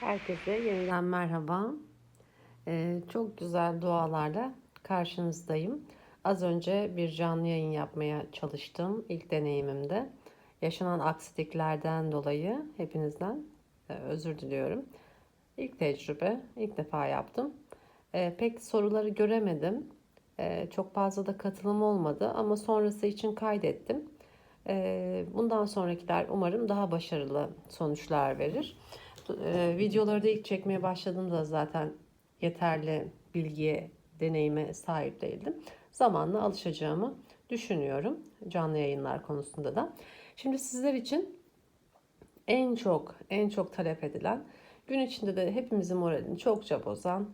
Herkese yeniden merhaba. Ee, çok güzel dualarla karşınızdayım. Az önce bir canlı yayın yapmaya çalıştım ilk deneyimimde. Yaşanan aksiliklerden dolayı hepinizden e, özür diliyorum. İlk tecrübe, ilk defa yaptım. Ee, pek soruları göremedim. Ee, çok fazla da katılım olmadı ama sonrası için kaydettim. Ee, bundan sonrakiler umarım daha başarılı sonuçlar verir. Ee, videoları da ilk çekmeye başladığımda zaten yeterli bilgiye, deneyime sahip değildim. Zamanla alışacağımı düşünüyorum canlı yayınlar konusunda da. Şimdi sizler için en çok en çok talep edilen gün içinde de hepimizin moralini çokça bozan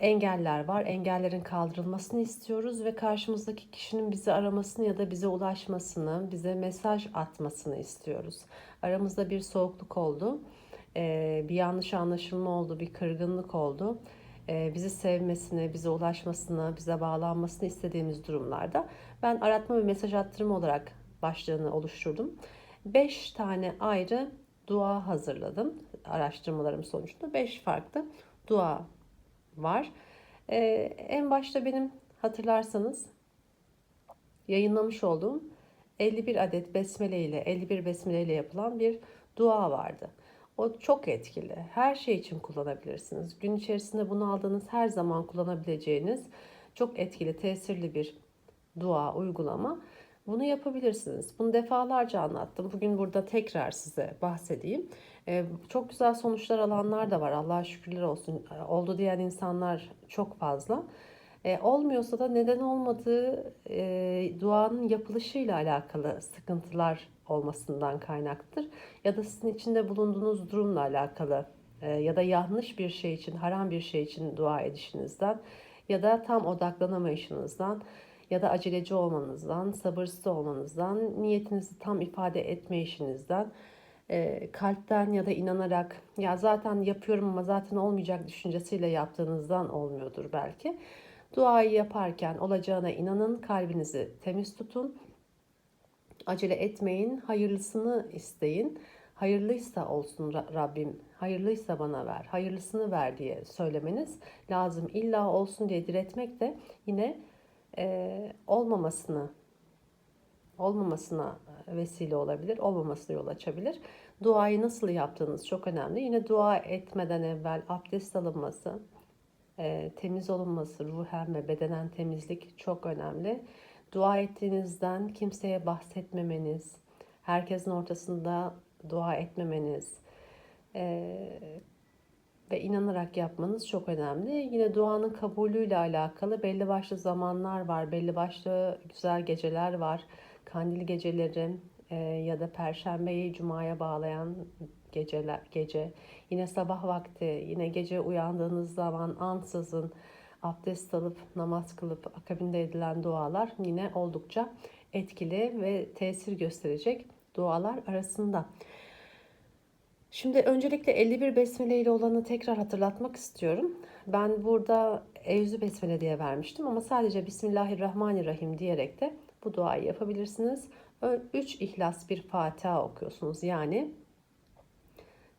engeller var. Engellerin kaldırılmasını istiyoruz ve karşımızdaki kişinin bizi aramasını ya da bize ulaşmasını, bize mesaj atmasını istiyoruz. Aramızda bir soğukluk oldu, ee, bir yanlış anlaşılma oldu, bir kırgınlık oldu. Ee, bizi sevmesini, bize ulaşmasını, bize bağlanmasını istediğimiz durumlarda ben aratma ve mesaj attırma olarak başlığını oluşturdum. 5 tane ayrı dua hazırladım araştırmalarım sonucunda. 5 farklı dua var. Ee, en başta benim hatırlarsanız yayınlamış olduğum 51 adet besmele ile 51 besmele ile yapılan bir dua vardı. O çok etkili. Her şey için kullanabilirsiniz. Gün içerisinde bunu aldığınız her zaman kullanabileceğiniz çok etkili, tesirli bir dua, uygulama. Bunu yapabilirsiniz. Bunu defalarca anlattım. Bugün burada tekrar size bahsedeyim. Ee, çok güzel sonuçlar alanlar da var. Allah'a şükürler olsun. Ee, oldu diyen insanlar çok fazla. Ee, olmuyorsa da neden olmadığı e, duanın yapılışıyla alakalı sıkıntılar olmasından kaynaklıdır. Ya da sizin içinde bulunduğunuz durumla alakalı e, ya da yanlış bir şey için, haram bir şey için dua edişinizden ya da tam odaklanamayışınızdan ya da aceleci olmanızdan, sabırsız olmanızdan, niyetinizi tam ifade etmeyişinizden, e, kalpten ya da inanarak ya zaten yapıyorum ama zaten olmayacak düşüncesiyle yaptığınızdan olmuyordur belki. Duayı yaparken olacağına inanın, kalbinizi temiz tutun. Acele etmeyin, hayırlısını isteyin. Hayırlıysa olsun Rabbim, hayırlıysa bana ver, hayırlısını ver diye söylemeniz lazım. İlla olsun diye diretmek de yine e, olmamasını olmamasına vesile olabilir, olmamasına yol açabilir. Duayı nasıl yaptığınız çok önemli. Yine dua etmeden evvel abdest alınması, e, temiz olunması, ruhen ve bedenen temizlik çok önemli. Dua ettiğinizden kimseye bahsetmemeniz, herkesin ortasında dua etmemeniz, e, ve inanarak yapmanız çok önemli. Yine duanın kabulüyle alakalı belli başlı zamanlar var, belli başlı güzel geceler var. Kandil geceleri e, ya da Perşembeyi Cuma'ya bağlayan geceler, gece. Yine sabah vakti, yine gece uyandığınız zaman ansızın abdest alıp namaz kılıp akabinde edilen dualar yine oldukça etkili ve tesir gösterecek dualar arasında. Şimdi öncelikle 51 besmele ile olanı tekrar hatırlatmak istiyorum. Ben burada Evzü Besmele diye vermiştim ama sadece Bismillahirrahmanirrahim diyerek de bu duayı yapabilirsiniz. 3 ihlas bir Fatiha okuyorsunuz. Yani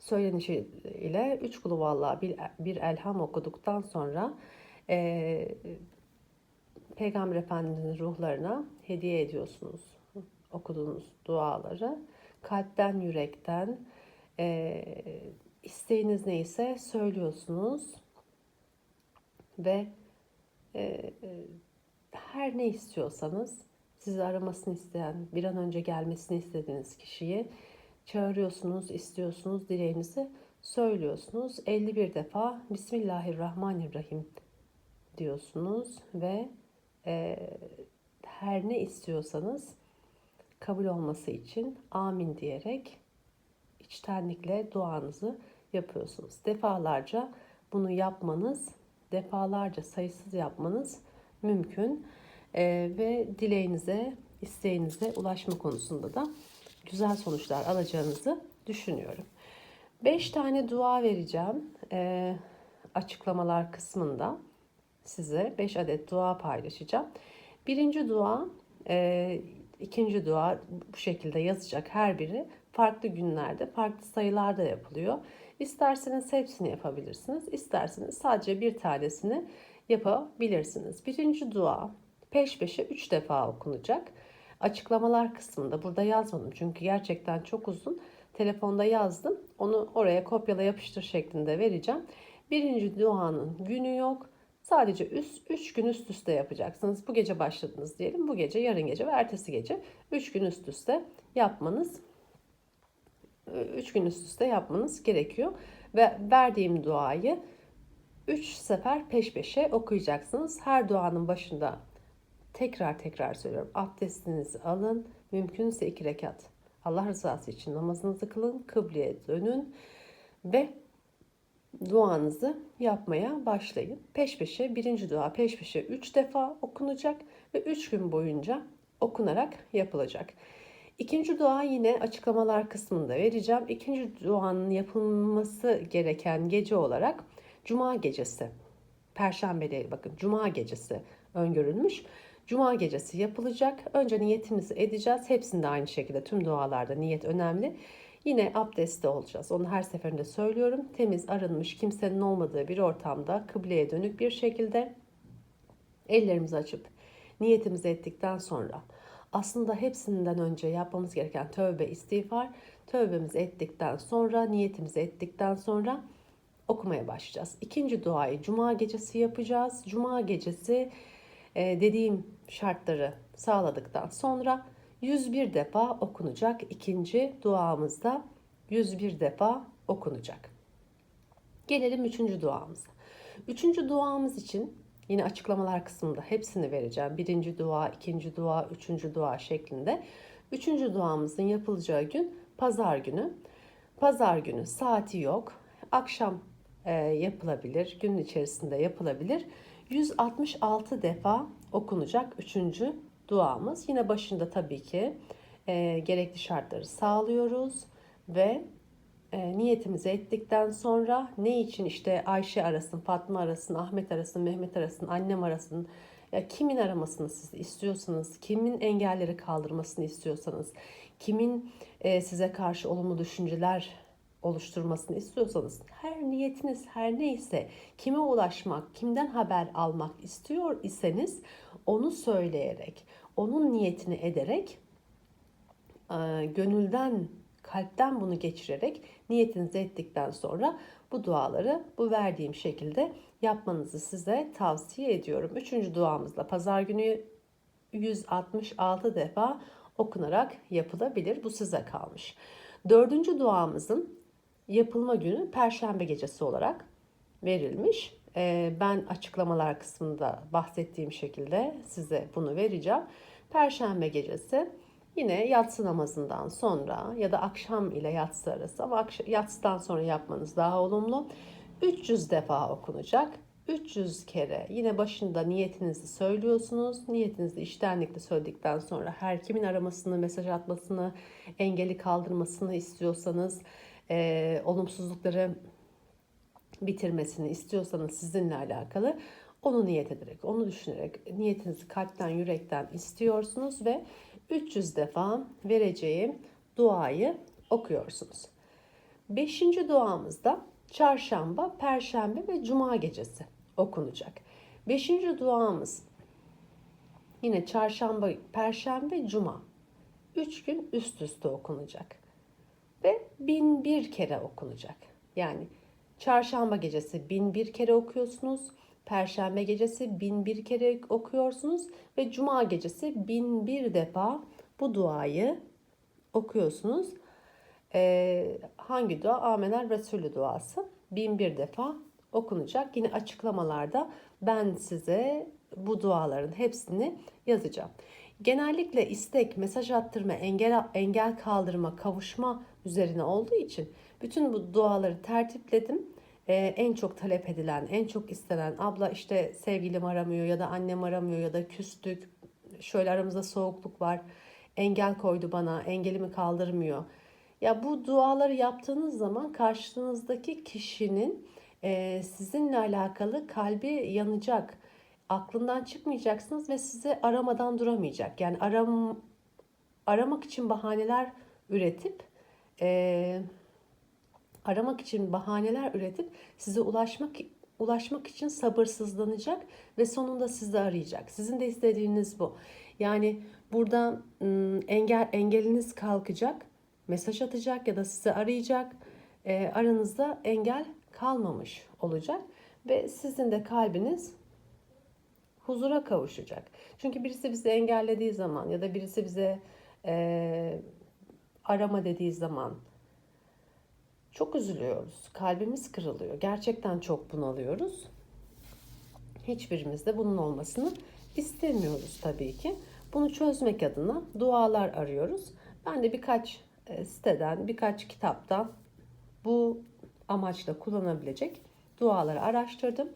söylenişi ile 3 kulu vallahi bir, bir elham okuduktan sonra e, Peygamber Efendimiz'in ruhlarına hediye ediyorsunuz okuduğunuz duaları. Kalpten, yürekten, e, isteğiniz neyse söylüyorsunuz ve e, her ne istiyorsanız sizi aramasını isteyen, bir an önce gelmesini istediğiniz kişiyi çağırıyorsunuz, istiyorsunuz, dileğinizi söylüyorsunuz. 51 defa Bismillahirrahmanirrahim diyorsunuz ve e, her ne istiyorsanız kabul olması için amin diyerek içtenlikle duanızı yapıyorsunuz. Defalarca bunu yapmanız, defalarca sayısız yapmanız mümkün. Ee, ve dileğinize, isteğinize ulaşma konusunda da güzel sonuçlar alacağınızı düşünüyorum. 5 tane dua vereceğim ee, açıklamalar kısmında size 5 adet dua paylaşacağım. Birinci dua, e, ikinci dua bu şekilde yazacak her biri farklı günlerde farklı sayılarda yapılıyor. İsterseniz hepsini yapabilirsiniz. İsterseniz sadece bir tanesini yapabilirsiniz. Birinci dua peş peşe üç defa okunacak. Açıklamalar kısmında burada yazmadım çünkü gerçekten çok uzun. Telefonda yazdım. Onu oraya kopyala yapıştır şeklinde vereceğim. Birinci duanın günü yok. Sadece üst, üç gün üst üste yapacaksınız. Bu gece başladınız diyelim. Bu gece, yarın gece ve ertesi gece üç gün üst üste yapmanız üç gün üst üste yapmanız gerekiyor. Ve verdiğim duayı üç sefer peş peşe okuyacaksınız. Her duanın başında tekrar tekrar söylüyorum. Abdestinizi alın. Mümkünse iki rekat. Allah rızası için namazınızı kılın. Kıbleye dönün. Ve duanızı yapmaya başlayın. Peş peşe birinci dua peş peşe üç defa okunacak ve üç gün boyunca okunarak yapılacak. İkinci dua yine açıklamalar kısmında vereceğim. İkinci duanın yapılması gereken gece olarak Cuma gecesi. Perşembe değil bakın Cuma gecesi öngörülmüş. Cuma gecesi yapılacak. Önce niyetimizi edeceğiz. Hepsinde aynı şekilde tüm dualarda niyet önemli. Yine abdestte olacağız. Onu her seferinde söylüyorum. Temiz, arınmış, kimsenin olmadığı bir ortamda kıbleye dönük bir şekilde ellerimizi açıp niyetimizi ettikten sonra aslında hepsinden önce yapmamız gereken tövbe, istiğfar. Tövbemizi ettikten sonra, niyetimizi ettikten sonra okumaya başlayacağız. İkinci duayı cuma gecesi yapacağız. Cuma gecesi e, dediğim şartları sağladıktan sonra 101 defa okunacak. İkinci duamızda 101 defa okunacak. Gelelim üçüncü duamıza. Üçüncü duamız için yine açıklamalar kısmında hepsini vereceğim. Birinci dua, ikinci dua, üçüncü dua şeklinde. Üçüncü duamızın yapılacağı gün pazar günü. Pazar günü saati yok. Akşam e, yapılabilir, gün içerisinde yapılabilir. 166 defa okunacak üçüncü duamız. Yine başında tabii ki e, gerekli şartları sağlıyoruz ve e, niyetimizi ettikten sonra ne için işte Ayşe arasın, Fatma arasın, Ahmet arasın, Mehmet arasın, annem arasın, ya kimin aramasını siz istiyorsanız, kimin engelleri kaldırmasını istiyorsanız, kimin e, size karşı olumlu düşünceler oluşturmasını istiyorsanız her niyetiniz her neyse kime ulaşmak, kimden haber almak istiyor iseniz onu söyleyerek, onun niyetini ederek e, gönülden, kalpten bunu geçirerek niyetinizi ettikten sonra bu duaları bu verdiğim şekilde yapmanızı size tavsiye ediyorum. Üçüncü duamızla pazar günü 166 defa okunarak yapılabilir. Bu size kalmış. Dördüncü duamızın yapılma günü Perşembe gecesi olarak verilmiş. Ee, ben açıklamalar kısmında bahsettiğim şekilde size bunu vereceğim. Perşembe gecesi yine yatsı namazından sonra ya da akşam ile yatsı arası ama yatsıdan sonra yapmanız daha olumlu. 300 defa okunacak. 300 kere yine başında niyetinizi söylüyorsunuz. Niyetinizi iştenlikle söyledikten sonra her kimin aramasını, mesaj atmasını, engeli kaldırmasını istiyorsanız, e, olumsuzlukları bitirmesini istiyorsanız sizinle alakalı onu niyet ederek, onu düşünerek niyetinizi kalpten, yürekten istiyorsunuz ve 300 defa vereceğim duayı okuyorsunuz. Beşinci duamızda çarşamba, perşembe ve cuma gecesi okunacak. Beşinci duamız yine çarşamba, perşembe, cuma. Üç gün üst üste okunacak. Ve bin bir kere okunacak. Yani çarşamba gecesi bin bir kere okuyorsunuz. Perşembe gecesi bin bir kere okuyorsunuz. Ve cuma gecesi bin bir defa bu duayı okuyorsunuz. Ee, hangi dua? Amener Resulü duası. Bin bir defa okunacak. Yine açıklamalarda ben size bu duaların hepsini yazacağım. Genellikle istek, mesaj attırma, engel, engel kaldırma, kavuşma üzerine olduğu için bütün bu duaları tertipledim. Ee, en çok talep edilen, en çok istenen abla işte sevgilim aramıyor ya da annem aramıyor ya da küstük, şöyle aramızda soğukluk var, engel koydu bana, engelimi kaldırmıyor. Ya bu duaları yaptığınız zaman karşınızdaki kişinin e, sizinle alakalı kalbi yanacak. Aklından çıkmayacaksınız ve sizi aramadan duramayacak. Yani aram, aramak için bahaneler üretip e, aramak için bahaneler üretip size ulaşmak ulaşmak için sabırsızlanacak ve sonunda sizi arayacak. Sizin de istediğiniz bu. Yani burada engel engeliniz kalkacak, mesaj atacak ya da sizi arayacak. E, aranızda engel kalmamış olacak ve sizin de kalbiniz huzura kavuşacak. Çünkü birisi bizi engellediği zaman ya da birisi bize e, arama dediği zaman çok üzülüyoruz. Kalbimiz kırılıyor. Gerçekten çok bunalıyoruz. Hiçbirimiz de bunun olmasını istemiyoruz tabii ki. Bunu çözmek adına dualar arıyoruz. Ben de birkaç e, siteden, birkaç kitaptan bu amaçla kullanabilecek duaları araştırdım.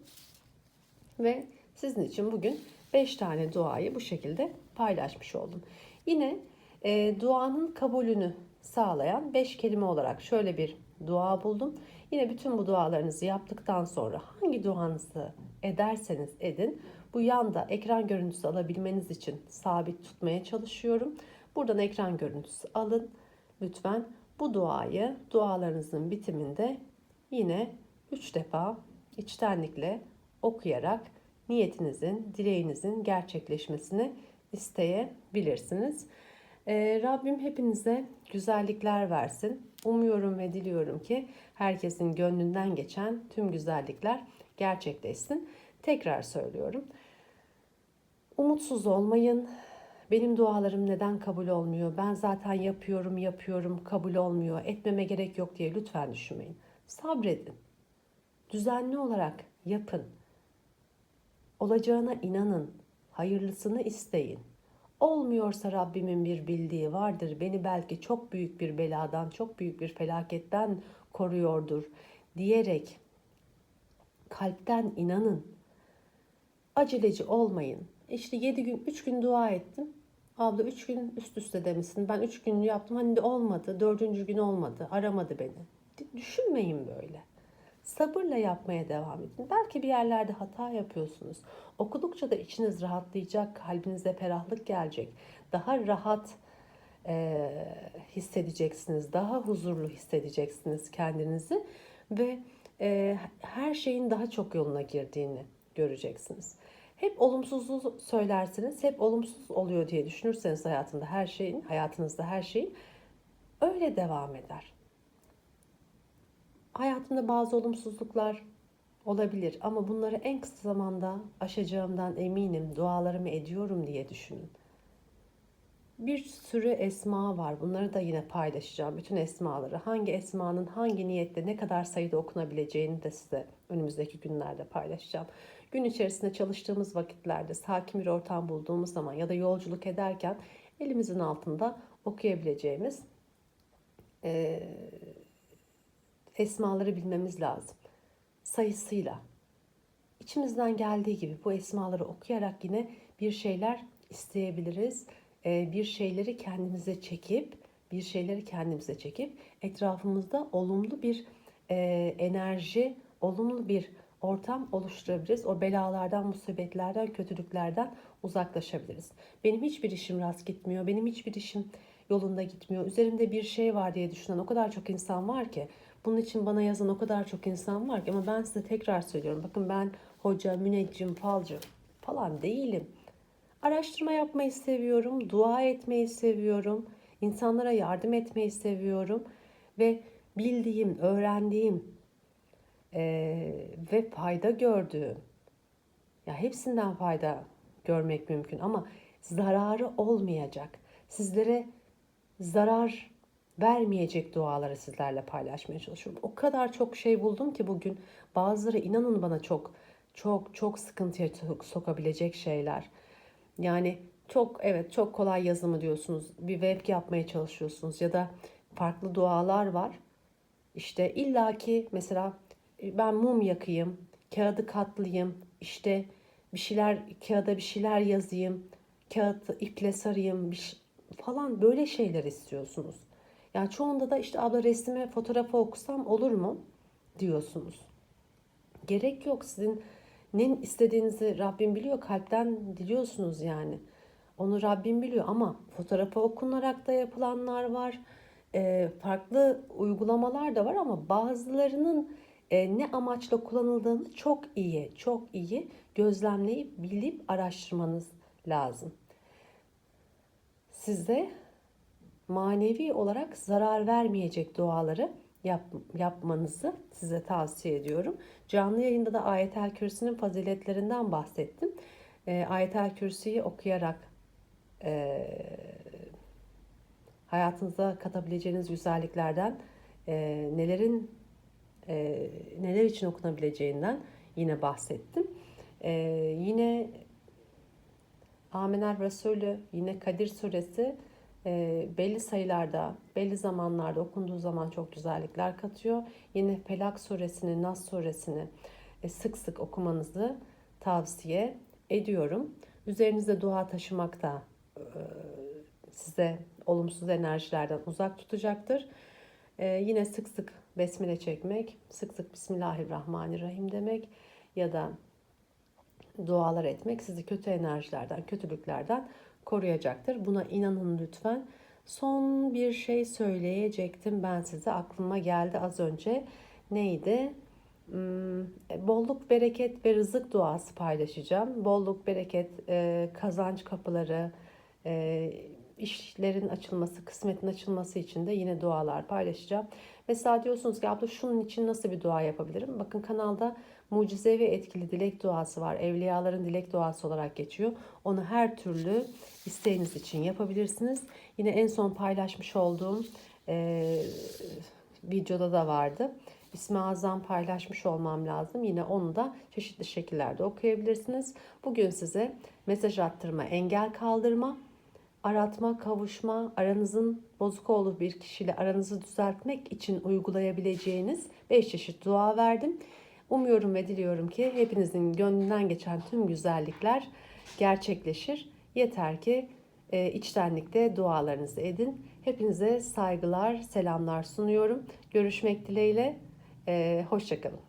Ve sizin için bugün 5 tane duayı bu şekilde paylaşmış oldum. Yine e, duanın kabulünü sağlayan 5 kelime olarak şöyle bir dua buldum. Yine bütün bu dualarınızı yaptıktan sonra hangi duanızı ederseniz edin bu yanda ekran görüntüsü alabilmeniz için sabit tutmaya çalışıyorum. Buradan ekran görüntüsü alın. Lütfen bu duayı dualarınızın bitiminde yine 3 defa içtenlikle okuyarak niyetinizin, dileğinizin gerçekleşmesini isteyebilirsiniz. Ee, Rabbim hepinize güzellikler versin. Umuyorum ve diliyorum ki herkesin gönlünden geçen tüm güzellikler gerçekleşsin. Tekrar söylüyorum. Umutsuz olmayın. Benim dualarım neden kabul olmuyor? Ben zaten yapıyorum, yapıyorum, kabul olmuyor. Etmeme gerek yok diye lütfen düşünmeyin. Sabredin. Düzenli olarak yapın. Olacağına inanın. Hayırlısını isteyin. Olmuyorsa Rabbimin bir bildiği vardır. Beni belki çok büyük bir beladan, çok büyük bir felaketten koruyordur diyerek kalpten inanın. Aceleci olmayın. İşte 7 gün, 3 gün dua ettim. Abla 3 gün üst üste demişsin. Ben 3 gün yaptım. Hani de olmadı. Dördüncü gün olmadı. Aramadı beni. Düşünmeyin böyle. Sabırla yapmaya devam edin. Belki bir yerlerde hata yapıyorsunuz. Okudukça da içiniz rahatlayacak, kalbinize ferahlık gelecek. Daha rahat e, hissedeceksiniz, daha huzurlu hissedeceksiniz kendinizi ve e, her şeyin daha çok yoluna girdiğini göreceksiniz. Hep olumsuzluğu söylersiniz, hep olumsuz oluyor diye düşünürseniz hayatında her şeyin, hayatınızda her şeyin öyle devam eder. Hayatımda bazı olumsuzluklar olabilir ama bunları en kısa zamanda aşacağımdan eminim. Dualarımı ediyorum diye düşünün. Bir sürü esma var. Bunları da yine paylaşacağım. Bütün esmaları. Hangi esmanın hangi niyette ne kadar sayıda okunabileceğini de size önümüzdeki günlerde paylaşacağım. Gün içerisinde çalıştığımız vakitlerde sakin bir ortam bulduğumuz zaman ya da yolculuk ederken elimizin altında okuyabileceğimiz e, esmaları bilmemiz lazım. Sayısıyla. İçimizden geldiği gibi bu esmaları okuyarak yine bir şeyler isteyebiliriz. Ee, bir şeyleri kendimize çekip, bir şeyleri kendimize çekip etrafımızda olumlu bir e, enerji, olumlu bir ortam oluşturabiliriz. O belalardan, musibetlerden, kötülüklerden uzaklaşabiliriz. Benim hiçbir işim rast gitmiyor. Benim hiçbir işim yolunda gitmiyor. Üzerimde bir şey var diye düşünen o kadar çok insan var ki bunun için bana yazan o kadar çok insan var ki ama ben size tekrar söylüyorum. Bakın ben hoca, müneccim, falcı falan değilim. Araştırma yapmayı seviyorum, dua etmeyi seviyorum, insanlara yardım etmeyi seviyorum ve bildiğim, öğrendiğim e, ve fayda gördüğüm, ya hepsinden fayda görmek mümkün ama zararı olmayacak. Sizlere zarar vermeyecek duaları sizlerle paylaşmaya çalışıyorum. O kadar çok şey buldum ki bugün bazıları inanın bana çok çok çok sıkıntıya sokabilecek şeyler. Yani çok evet çok kolay yazımı diyorsunuz. Bir web yapmaya çalışıyorsunuz ya da farklı dualar var. İşte illaki mesela e, ben mum yakayım, kağıdı katlayayım, işte bir şeyler kağıda bir şeyler yazayım, kağıt iple sarayım bir falan böyle şeyler istiyorsunuz. Yani çoğunda da işte abla resmi fotoğrafı okusam olur mu diyorsunuz. Gerek yok sizin ne istediğinizi Rabbim biliyor kalpten diliyorsunuz yani. Onu Rabbim biliyor ama fotoğrafı okunarak da yapılanlar var. e, farklı uygulamalar da var ama bazılarının e, ne amaçla kullanıldığını çok iyi, çok iyi gözlemleyip bilip araştırmanız lazım. Size manevi olarak zarar vermeyecek duaları yap, yapmanızı size tavsiye ediyorum. Canlı yayında da Ayetel Kürsi'nin faziletlerinden bahsettim. E, Ayetel Kürsi'yi okuyarak e, hayatınıza katabileceğiniz güzelliklerden e, nelerin e, neler için okunabileceğinden yine bahsettim. E, yine Amener Resulü, yine Kadir Suresi e, belli sayılarda, belli zamanlarda okunduğu zaman çok güzellikler katıyor. Yine Felak Suresini, Nas Suresini e, sık sık okumanızı tavsiye ediyorum. Üzerinizde dua taşımak da e, size olumsuz enerjilerden uzak tutacaktır. E, yine sık sık besmele çekmek, sık sık Bismillahirrahmanirrahim demek ya da dualar etmek sizi kötü enerjilerden, kötülüklerden koruyacaktır. Buna inanın lütfen. Son bir şey söyleyecektim ben size. Aklıma geldi az önce. Neydi? Hmm, bolluk, bereket ve rızık duası paylaşacağım. Bolluk, bereket, e, kazanç kapıları, e, işlerin açılması, kısmetin açılması için de yine dualar paylaşacağım. Mesela diyorsunuz ki abla şunun için nasıl bir dua yapabilirim? Bakın kanalda mucizevi etkili dilek duası var. Evliyaların dilek duası olarak geçiyor. Onu her türlü isteğiniz için yapabilirsiniz. Yine en son paylaşmış olduğum e, videoda da vardı. İsmi Azam paylaşmış olmam lazım. Yine onu da çeşitli şekillerde okuyabilirsiniz. Bugün size mesaj attırma, engel kaldırma, aratma, kavuşma, aranızın bozuk olduğu bir kişiyle aranızı düzeltmek için uygulayabileceğiniz 5 çeşit dua verdim. Umuyorum ve diliyorum ki hepinizin gönlünden geçen tüm güzellikler gerçekleşir. Yeter ki e, içtenlikte dualarınızı edin. Hepinize saygılar, selamlar sunuyorum. Görüşmek dileğiyle. E, hoşçakalın.